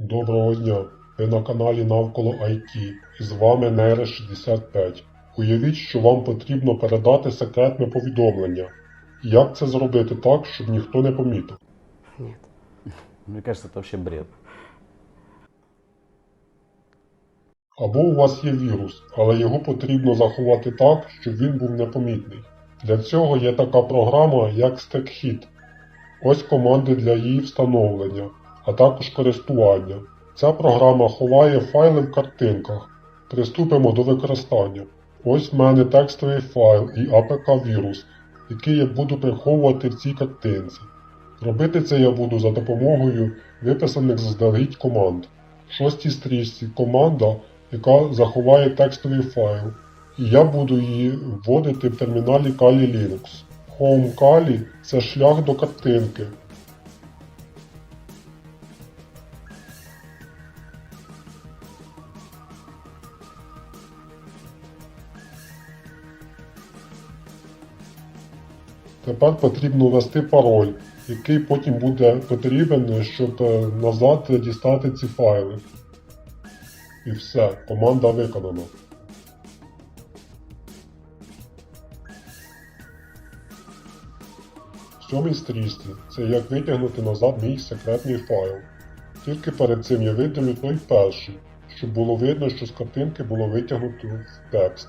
Доброго дня! Ви на каналі Навколо IT і з вами Нейра 65. Уявіть, що вам потрібно передати секретне повідомлення. Як це зробити так, щоб ніхто не помітив? Нет. Мне кажется, это вообще бред. Або у вас є вірус, але його потрібно заховати так, щоб він був непомітний. Для цього є така програма, як StackHit. Ось команди для її встановлення, а також користування. Ця програма ховає файли в картинках. Приступимо до використання. Ось в мене текстовий файл і APK вірус, який я буду приховувати в цій картинці. Робити це я буду за допомогою виписаних заздалегідь команд. В шостій стрічці команда, яка заховає текстовий файл, і я буду її вводити в терміналі Kali Linux. Home Kali – це шлях до картинки. Тепер потрібно ввести пароль, який потім буде потрібен, щоб е, назад дістати ці файли. І все, команда виконана. В сьомій стрічці це як витягнути назад мій секретний файл. Тільки перед цим я видалю той перший, щоб було видно, що з картинки було витягнуто в текст.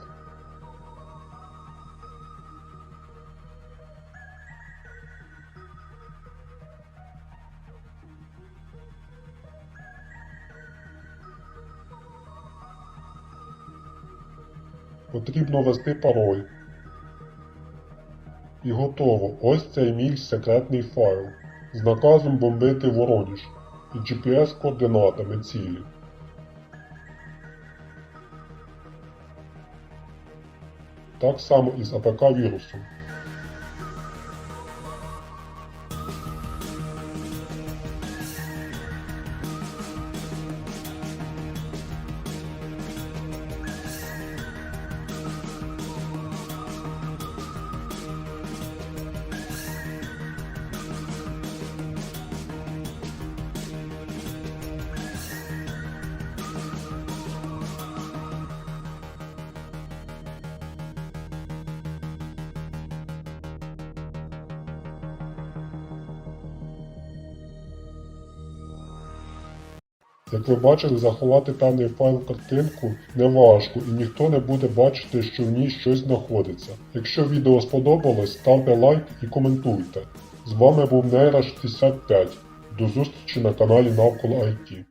Потрібно ввести пароль. І готово. Ось цей мій секретний файл з наказом бомбити Вороніж і GPS-координатами цілі. Так само і з АПК вірусом. Як ви бачили, заховати певний файл картинку неважко і ніхто не буде бачити, що в ній щось знаходиться. Якщо відео сподобалось, ставте лайк і коментуйте. З вами був Нейра 65. До зустрічі на каналі Навколо IT.